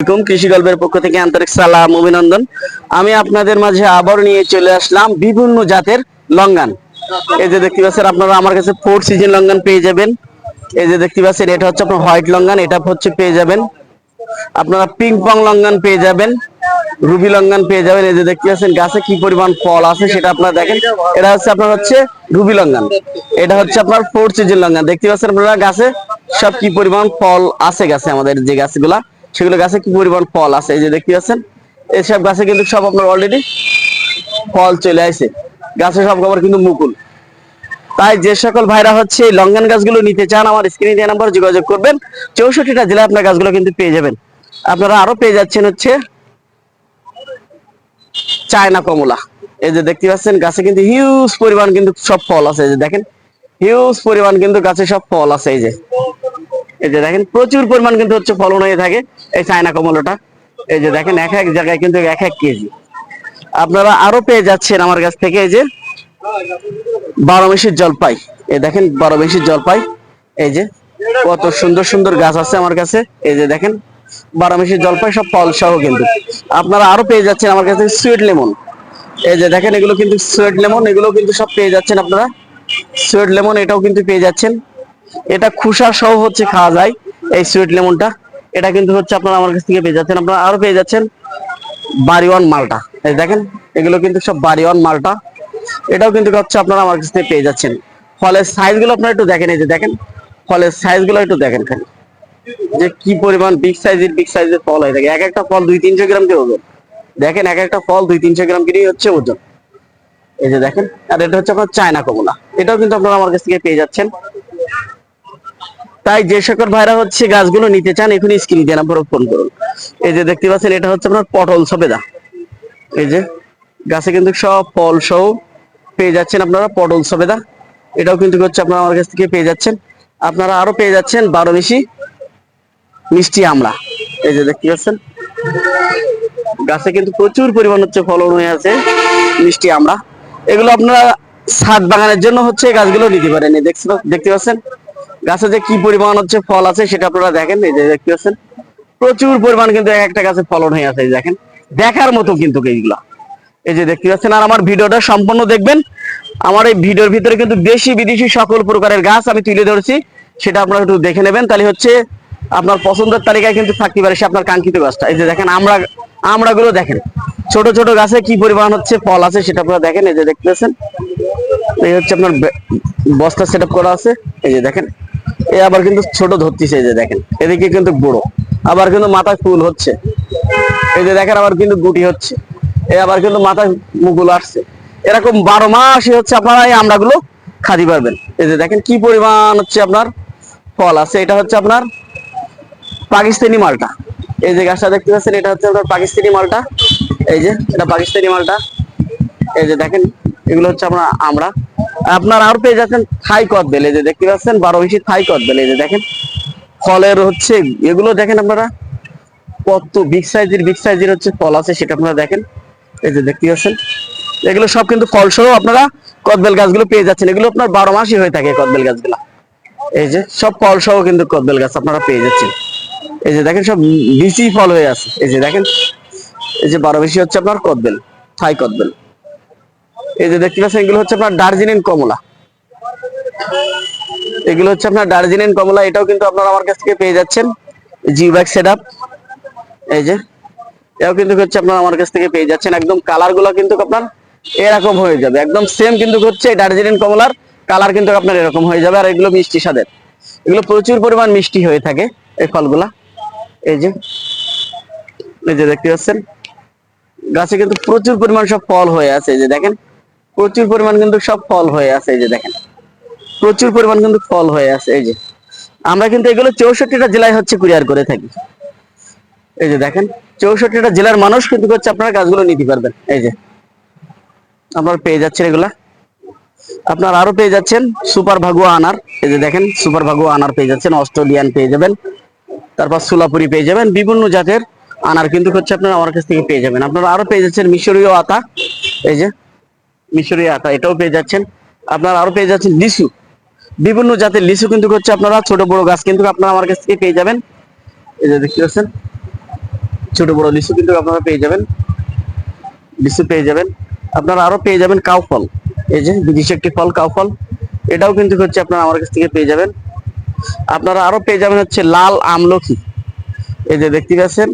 আলাইকুম, কৃষি গল্পের পক্ষ থেকে আন্তরিক সালাম, অভিনন্দন। আমি আপনাদের মাঝে আবার নিয়ে চলে আসলাম বিভিন্ন জাতের লঙ্গান। এই যে দেখতে পাচ্ছেন, আপনারা আমার কাছে ফোর সিজন লঙ্গান পেয়ে যাবেন। এই যে দেখতে পাচ্ছেন, এটা হচ্ছে আপনার হোয়াইট লঙ্গান, এটা হচ্ছে পেয়ে যাবেন। আপনারা পিং পং লঙ্গান পেয়ে যাবেন রুবি লঙ্গান পেয়ে যাবেন। এই যে দেখতে পাচ্ছেন, গাছে কি পরিমাণ ফল আছে সেটা আপনারা দেখেন। এটা হচ্ছে আপনার হচ্ছে রুবি লঙ্গান। এটা হচ্ছে আপনার ফোর সিজন লঙ্গান। দেখতে পাচ্ছেন আপনারা গাছে সব কি পরিমাণ ফল আছে গাছে আমাদের যে গাছগুলা। সেগুলো গাছে কি পরিমাণ ফল আছে? এই যে দেখতে পাচ্ছেন এইসব গাছে কিন্তু সব আপনার অলরেডি ফল চলে আসে। গাছে সব খবর কিন্তু মুকুল। তাই যে সকল ভাইরা হচ্ছে এই লঙ্গান গাছগুলো নিতে চান, আমার স্ক্রিনে দেওয়া নাম্বার যোগাযোগ করবেন। চৌষট্টিটা জেলায় আপনার গাছগুলো কিন্তু পেয়ে যাবেন। আপনারা আরও পেয়ে যাচ্ছেন হচ্ছে চায়না কমলা। এই যে দেখতে পাচ্ছেন, গাছে কিন্তু হিউজ পরিমাণ কিন্তু সব ফল আছে। এই যে দেখেন হিউজ পরিমাণ কিন্তু গাছে সব ফল আছে। এই যে এই যে দেখেন, প্রচুর পরিমাণ কিন্তু হচ্ছে ফলন হয়ে থাকে এই চায়না কমলাটা। এই যে দেখেন, এক এক জায়গায় কিন্তু এক এক কেজি। আপনারা আরও পেয়ে যাচ্ছেন আমার কাছ থেকে এই যে বারো মেশির জলপাই। এই দেখেন, বারো মেশির জলপাই। এই যে কত সুন্দর সুন্দর গাছ আছে আমার কাছে। এই যে দেখেন, বারো মেশির জলপাই সব ফল সহ কিন্তু। আপনারা আরও পেয়ে যাচ্ছেন আমার কাছে সুইট লেমন। এই যে দেখেন, এগুলো কিন্তু সুইট লেমন, এগুলো কিন্তু সব পেয়ে যাচ্ছেন আপনারা। সুইট লেমন এটাও কিন্তু পেয়ে যাচ্ছেন। এটা খুসা সহ হচ্ছে খাওয়া যায় এই সুইট লেমনটা। এটা কিন্তু হচ্ছে আপনারা আমার কাছ থেকে পেয়ে যাচ্ছেন। আপনারা আরও পেয়ে যাচ্ছেন বাড়িওয়ান মালটা। এই দেখেন, এগুলো কিন্তু সব বাড়িওয়ান মালটা। এটাও কিন্তু হচ্ছে আপনারা আমার কাছ থেকে পেয়ে যাচ্ছেন। ফলের সাইজগুলো আপনারা একটু দেখেন, এই যে দেখেন। ফলের সাইজগুলো একটু দেখেন খালি। যে কি পরিমাণ বিগ সাইজের বিগ সাইজের ফল হয়ে। থাকে এক একটা ফল দুই তিনশো গ্রাম করে ওজন? দেখেন, এক একটা ফল দুই তিনশো গ্রাম করেই হচ্ছে ওজন। এই যে দেখেন, আর এটা হচ্ছে আপনার চায়না কমলা। এটাও কিন্তু আপনারা আমার কাছ থেকে পেয়ে যাচ্ছেন। তাই যে সকল ভাইরা হচ্ছে গাছগুলো নিতে চান, এখনই স্ক্রিন দিয়ে নাম্বার ফোন করুন। এই যে দেখতে পাচ্ছেন, এটা হচ্ছে আপনার পটল সবেদা। এই যে, গাছে কিন্তু সব ফল সহ পেয়ে যাচ্ছেন আপনারা পটল সবেদা। এটাও কিন্তু হচ্ছে আপনারা আমার কাছ থেকে পেয়ে যাচ্ছেন। আপনারা আরও পেয়ে যাচ্ছেন বারো মিশি মিষ্টি আমড়া। এই যে দেখতে পাচ্ছেন, গাছে কিন্তু প্রচুর পরিমাণ হচ্ছে ফলন হয়ে আছে মিষ্টি আমড়া। এগুলো আপনারা ছাদ বাগানের জন্য হচ্ছে গাছগুলো নিতে পারেন। দেখতে পাচ্ছেন গাছে যে কি পরিমাণ হচ্ছে ফল আছে সেটা আপনারা দেখেন, এই যে দেখতে পাচ্ছেন। প্রচুর পরিমাণ কিন্তু এক একটা গাছে ফলন হয়ে আছে দেখেন। দেখার মতো কিন্তু এইগুলা। এই যে দেখতে পাচ্ছেন, আর আমার ভিডিওটা সম্পূর্ণ দেখবেন। আমার এই ভিডিওর ভিতরে কিন্তু দেশি বিদেশি সকল প্রকারের গাছ আমি তুলে ধরেছি, সেটা আপনারা একটু দেখে নেবেন। তাহলে হচ্ছে আপনার পছন্দের তালিকায় কিন্তু থাকতে পারে সে আপনার কাঙ্ক্ষিত গাছটা। এই যে দেখেন, আমরা আমরা গুলো দেখেন। ছোট ছোট গাছে কি পরিমাণ হচ্ছে ফল আছে সেটা আপনারা দেখেন, এই যে দেখতে পাচ্ছেন। এই হচ্ছে আপনার বস্তা সেট করা আছে। এই যে দেখেন এই আবার কিন্তু ছোট ধরতেছে যে দেখেন। এদিকে কিন্তু বড়। আবার কিন্তু মাথায় ফুল হচ্ছে। এই যে দেখেন আবার কিন্তু গুটি হচ্ছে। এই আবার কিন্তু মাথায় মুকুল আসছে। এরকম বারো মাসই হচ্ছে আপনারা এই আমড়াগুলো খাদি পারবেন। এই যে দেখেন কি পরিমাণ হচ্ছে আপনার ফল আছে। এটা হচ্ছে আপনার পাকিস্তানি মালটা। এই যে গাছটা দেখতে পাচ্ছেন, এটা হচ্ছে আপনার পাকিস্তানি মালটা। এই যে, এটা পাকিস্তানি মালটা। এই যে দেখেন, এগুলো হচ্ছে আপনার আমরা আপনার আর পেয়ে যাচ্ছেন থাই কদবেল এই যে দেখতে পাচ্ছেন, বারো ইঞ্চি থাই কদবেল এই যে দেখেন। ফলের হচ্ছে, এগুলো দেখেন আপনারা, কত বিগ সাইজের বিগ সাইজের হচ্ছে ফল আছে, সেটা আপনারা দেখেন। এই যে দেখতে পাচ্ছেন, এগুলো সব কিন্তু ফল সহ আপনারা কদবেল গাছগুলো পেয়ে যাচ্ছেন। এগুলো আপনার বারো মাসই হয়ে থাকে কদবেল গাছগুলা। এই যে সব ফল সহ কিন্তু কদবেল গাছ আপনারা পেয়ে যাচ্ছেন। এই যে দেখেন, সব বিচি ফল হয়ে আছে। এই যে দেখেন, এই যে বারো বেশি হচ্ছে আপনার কদবেল থাই কদবেল এই যে দেখতে পাচ্ছেন, এগুলো হচ্ছে আপনার দার্জিলিং কমলা। এগুলো হচ্ছে আপনার দার্জিলিং কমলা, এটাও কিন্তু আপনারা আমার কাছ থেকে পেয়ে যাচ্ছেন। জি ব্যাগ সেট এই যে, এটাও কিন্তু হচ্ছে আপনারা আমার কাছ থেকে পেয়ে যাচ্ছেন। একদম কালারগুলো কিন্তু আপনার এরকম হয়ে যাবে। একদম সেম কিন্তু হচ্ছে দার্জিলিং কমলার, কালার কিন্তু আপনার এরকম হয়ে যাবে। আর এগুলো মিষ্টি স্বাদের। এগুলো প্রচুর পরিমাণ মিষ্টি হয়ে থাকে এই ফলগুলা। এই যে এই যে দেখতে পাচ্ছেন, গাছে কিন্তু প্রচুর পরিমাণ সব ফল হয়ে আছে। এই যে দেখেন প্রচুর পরিমাণ কিন্তু সব ফল হয়ে আছে, এই যে দেখেন। প্রচুর পরিমাণ কিন্তু ফল হয়ে আছে, এই যে। আমরা কিন্তু এগুলো চৌষট্টিটা জেলায় হচ্ছে কুরিয়ার করে থাকি। এই যে দেখেন, চৌষট্টিটা জেলার মানুষ কিন্তু হচ্ছে আপনারা গাছগুলো নিতে পারবেন, এই যে। আপনারা পেয়ে যাচ্ছেন এগুলা। আপনার আরও পেয়ে যাচ্ছেন সুপার ভাগুয়া আনার। এই যে দেখেন, সুপার ভাগুয়া আনার পেয়ে যাচ্ছেন, অস্ট্রেলিয়ান পেয়ে যাবেন। তারপর সুলাপুরি পেয়ে যাবেন, বিভিন্ন জাতের আনার কিন্তু হচ্ছে আপনারা আমার কাছ থেকে পেয়ে যাবেন। আপনারা আরও পেয়ে যাচ্ছেন মিশরীয় আতা, এই যে। মিশরীয় আতা এটাও পেয়ে যাচ্ছেন। আপনারা আরও পেয়ে যাচ্ছেন লিচু। বিভিন্ন জাতের লিচু কিন্তু হচ্ছে আপনারা, ছোট বড় গাছ কিন্তু আপনারা আমার কাছ থেকে পেয়ে যাবেন। এই যে দেখতে পাচ্ছেন, ছোট বড় লিচু কিন্তু আপনারা পেয়ে যাবেন। লিচু পেয়ে যাবেন। আপনারা আরও পেয়ে যাবেন কাউ ফল। এই যে বিদেশি একটি ফল, কাউ ফল। এটাও কিন্তু হচ্ছে আপনারা আমার কাছ থেকে পেয়ে যাবেন। আপনারা আরও পেয়ে যাবেন হচ্ছে লাল আমলকি। এই যে দেখতে পাচ্ছেন,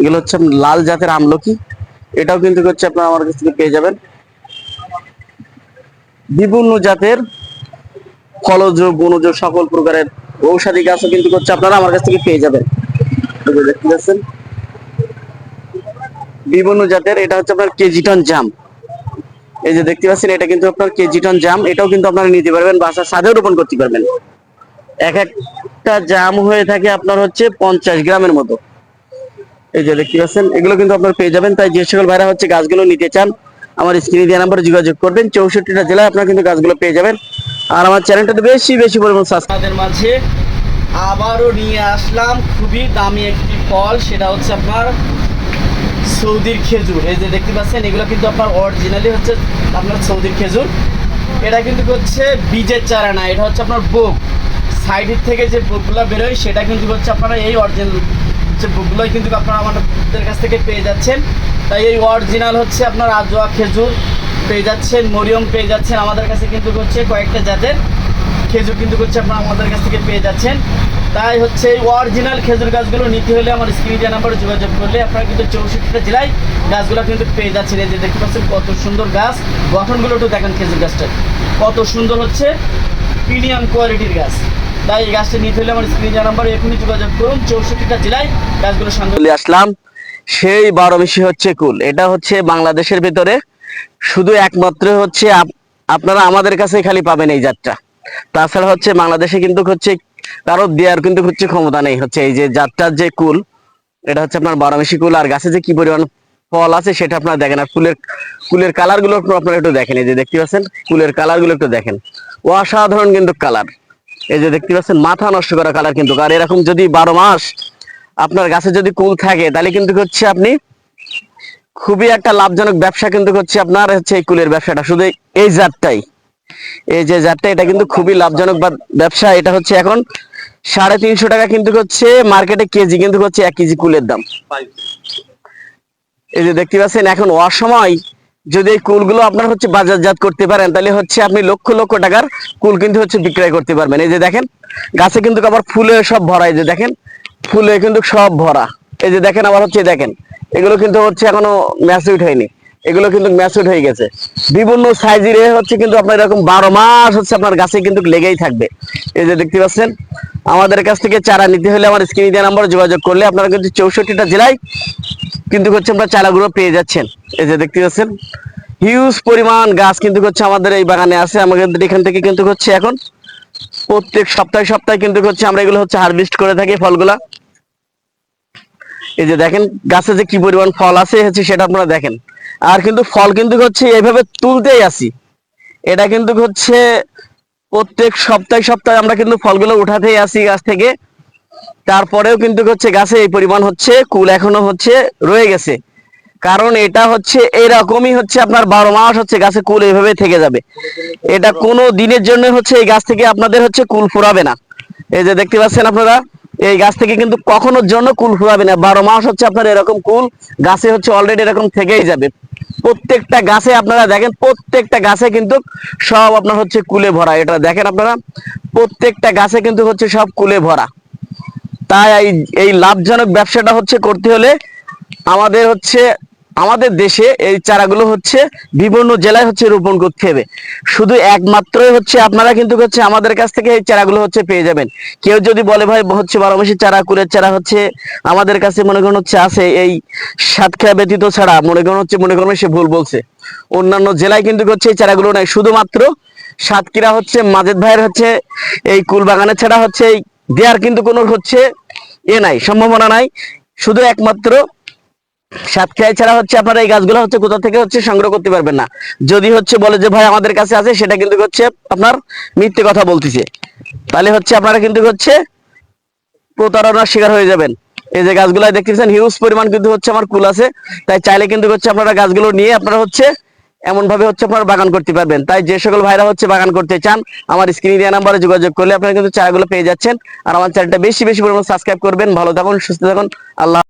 এগুলো হচ্ছে লাল জাতের আমলকি। এটাও কিন্তু হচ্ছে আপনারা আমার কাছ থেকে পেয়ে যাবেন। বিভিন্ন জাতের ফলজ বনজ সকল প্রকারের ঔষধি গাছও কিন্তু হচ্ছে আপনারা আমার কাছ থেকে পেয়ে যাবেন। দেখতে পাচ্ছেন? বিভিন্ন জাতের, এটা হচ্ছে আপনার কেজিটন জাম। এই যে দেখতে পাচ্ছেন, এটা কিন্তু আপনার কেজিটন জাম, এটাও কিন্তু আপনারা নিতে পারবেন, বাসার সাথেও রোপণ করতে পারবেন। এক একটা জাম হয়ে থাকে আপনার হচ্ছে পঞ্চাশ গ্রামের মতো। এই যে দেখতে পাচ্ছেন, এগুলো কিন্তু আপনারা পেয়ে যাবেন। তাই যে সকল ভাইরা হচ্ছে গাছগুলো নিতে চান, আমার স্ক্রিনে দেওয়া নাম্বারে যোগাযোগ করবেন। চৌষট্টিটা জেলায় আপনারা কিন্তু গাছগুলো পেয়ে যাবেন। আর আমার চ্যানেলটাতে বেশি বেশি পরিমাণ সাবস্ক্রাইবের মাঝে আবারও নিয়ে আসলাম খুবই দামি একটি ফল, সেটা হচ্ছে আপনার সৌদির খেজুর। এই যে দেখতে পাচ্ছেন, এগুলো কিন্তু আপনার অরিজিনালি হচ্ছে আপনার সৌদির খেজুর। এটা কিন্তু হচ্ছে বীজের চারা না, এটা হচ্ছে আপনার বুক সাইডের থেকে যে বুকগুলো বেরোয়, সেটা কিন্তু হচ্ছে আপনারা এই অরিজিনাল যে বুকগুলোই কিন্তু আপনারা আমাদের কাছ থেকে পেয়ে যাচ্ছেন। তাই এই অরিজিনাল হচ্ছে আপনার আজোয়া খেজুর পেয়ে যাচ্ছেন, মরিয়ম পেয়ে যাচ্ছেন, আমাদের কাছে কিন্তু হচ্ছে কয়েকটা জাতের খেজুর কিন্তু হচ্ছে আপনারা আমাদের কাছ থেকে পেয়ে যাচ্ছেন। তাই হচ্ছে এই অরিজিনাল খেজুর গাছগুলো নিতে হলে আমার স্ক্রিনে নাম্বারে যোগাযোগ করলে আপনারা কিন্তু চৌষট্টিটা জেলায় গাছগুলো কিন্তু পেয়ে যাচ্ছেন। এই যে দেখতে পাচ্ছেন কত সুন্দর গাছ। গঠনগুলো একটু দেখেন খেজুর গাছটা কত সুন্দর হচ্ছে প্রিমিয়াম কোয়ালিটির গাছ। তাই এই গাছটা নিতে হলে আমার স্ক্রিনে নাম্বারে এখনই যোগাযোগ করুন। চৌষট্টিটা জেলায় গাছগুলো সঙ্গে আসলাম। সেই বারো মিশি হচ্ছে কুল। এটা হচ্ছে বাংলাদেশের ভিতরে শুধু একমাত্র হচ্ছে আপনারা আমাদের কাছে খালি পাবেন এই জাতটা। তাছাড়া হচ্ছে বাংলাদেশে কিন্তু হচ্ছে কারও দেওয়ার কিন্তু হচ্ছে ক্ষমতা নেই। হচ্ছে এই যে জাতটার যে কুল, এটা হচ্ছে আপনার বারোমেশি কুল। আর গাছে যে কি পরিমাণ ফল আছে সেটা আপনারা দেখেন। আর ফুলের কুলের কালারগুলো আপনারা একটু দেখেন। এই যে দেখতে পাচ্ছেন, কুলের কালারগুলো একটু দেখেন। অসাধারণ কিন্তু কালার এই যে দেখতে পাচ্ছেন, মাথা নষ্ট করা কালার কিন্তু। আর এরকম যদি বারো মাস আপনার গাছে যদি কুল থাকে, তাহলে কিন্তু হচ্ছে আপনি খুবই একটা লাভজনক ব্যবসা কিন্তু হচ্ছে আপনার হচ্ছে এই কুলের ব্যবসাটা। শুধু এই- জাতটাই। এই যে জাতটা, এটা কিন্তু খুবই লাভজনক ব্যবসা। এটা হচ্ছে এখন সাড়ে তিনশো টাকা কিন্তু হচ্ছে মার্কেটে কেজি কিন্তু হচ্ছে এক কেজি কুলের দাম। এই যে দেখতে পাচ্ছেন, এখন অসময় যদি এই কুলগুলো আপনার হচ্ছে বাজারজাত করতে পারেন, তাহলে হচ্ছে আপনি লক্ষ লক্ষ টাকার কুল কিন্তু হচ্ছে বিক্রয় করতে পারবেন। এই যে দেখেন, গাছে কিন্তু আবার ফুলে সব ভরা, এই যে দেখেন, ফুলে কিন্তু সব ভরা। এই যে দেখেন আবার হচ্ছে দেখেন, এগুলো কিন্তু হচ্ছে এখনও ম্যাচুইড হয়নি। এগুলো কিন্তু ম্যাচুইড হয়ে গেছে। বিভিন্ন সাইজের হচ্ছে কিন্তু আপনার এরকম বারো মাস হচ্ছে আপনার গাছে কিন্তু লেগেই থাকবে। এই যে দেখতে পাচ্ছেন, আমাদের কাছ থেকে চারা নিতে হলে আমার স্ক্রিনে দেওয়া নাম্বার যোগাযোগ করলে আপনারা কিন্তু চৌষট্টিটা জেলায় কিন্তু হচ্ছে আমরা চারাগুলো পেয়ে যাচ্ছেন। এই যে দেখতে পাচ্ছেন হিউজ পরিমাণ গাছ কিন্তু হচ্ছে আমাদের এই বাগানে আছে। আমাদের এখান থেকে কিন্তু হচ্ছে এখন প্রত্যেক সপ্তাহে সপ্তাহে কিন্তু হচ্ছে আমরা এগুলো হচ্ছে হারভেস্ট করে থাকি ফলগুলা। এই যে দেখেন, গাছে যে কি পরিমাণ ফল আছে, হচ্ছে সেটা আপনারা দেখেন। আর কিন্তু ফল কিন্তু হচ্ছে এইভাবে তুলতেই আসি। এটা কিন্তু হচ্ছে প্রত্যেক সপ্তাহে সপ্তাহে আমরা কিন্তু ফলগুলো উঠাতেই আসি গাছ থেকে। তারপরেও কিন্তু হচ্ছে গাছে এই পরিমাণ হচ্ছে, কুল এখনও হচ্ছে রয়ে গেছে। কারণ এটা হচ্ছে এরকমই হচ্ছে আপনার বারো মাস হচ্ছে গাছে কুল এইভাবে থেকে যাবে। এটা কোনো দিনের জন্য হচ্ছে এই গাছ থেকে আপনাদের হচ্ছে কুল ফুরাবে না। এই যে দেখতে পাচ্ছেন আপনারা, এই গাছ থেকে কিন্তু কখনোর জন্য কুল ফুরাবে না। বারো মাস হচ্ছে আপনার এরকম কুল গাছে হচ্ছে অলরেডি এরকম থেকেই যাবে। প্রত্যেকটা গাছে আপনারা দেখেন, প্রত্যেকটা গাছে কিন্তু সব আপনার হচ্ছে কুলে ভরা। এটা দেখেন আপনারা, প্রত্যেকটা গাছে কিন্তু হচ্ছে সব কুলে ভরা। তাই এই লাভজনক ব্যবসাটা হচ্ছে করতে হলে আমাদের হচ্ছে, আমাদের দেশে এই চারাগুলো হচ্ছে বিভিন্ন জেলায় হচ্ছে রোপণ করতে হবে। শুধু একমাত্রই হচ্ছে আপনারা কিন্তু হচ্ছে আমাদের কাছ থেকে এই চারাগুলো হচ্ছে পেয়ে যাবেন। কেউ যদি বলে, ভাই, হচ্ছে বারো মাসের চারা, কুলের চারা হচ্ছে আমাদের কাছে মনে করেন হচ্ছে আছে এই সাতক্ষীরা ব্যতীত ছাড়া, মনে করেন হচ্ছে, মনে করেন সে ভুল বলছে। অন্যান্য জেলায় কিন্তু হচ্ছে এই চারাগুলো নাই। শুধুমাত্র সাতক্ষীরা হচ্ছে, মাজেদ ভাইয়ের হচ্ছে এই কুল বাগানের ছাড়া হচ্ছে এই দেয়ার কিন্তু কোনো হচ্ছে এ নাই, সম্ভাবনা নাই। শুধু একমাত্র সাতক্ষীরায় ছাড়া হচ্ছে আপনারা এই গাছগুলো হচ্ছে কোথা থেকে হচ্ছে সংগ্রহ করতে পারবেন না। যদি হচ্ছে বলে যে, ভাই, আমাদের কাছে আছে, সেটা কিন্তু হচ্ছে আপনার মিথ্যে কথা বলতেছে। তাহলে হচ্ছে আপনারা কিন্তু হচ্ছে প্রতারণার শিকার হয়ে যাবেন। এই যে গাছগুলো দেখতেছেন হিউজ পরিমাণ কিন্তু হচ্ছে আমার কুল আছে। তাই চাইলে কিন্তু হচ্ছে আপনারা গাছগুলো নিয়ে আপনারা হচ্ছে এমন ভাবে হচ্ছে আপনারা বাগান করতে পারবেন। তাই যে সকল ভাইরা হচ্ছে বাগান করতে চান, আমার স্ক্রিন দেওয়া নাম্বারে যোগাযোগ করলে আপনারা কিন্তু চারাগুলো পেয়ে যাচ্ছেন। আর আমার চ্যানেলটা বেশি বেশি পরিমাণে সাবস্ক্রাইব করবেন। ভালো থাকুন, সুস্থ থাকুন। আল্লাহ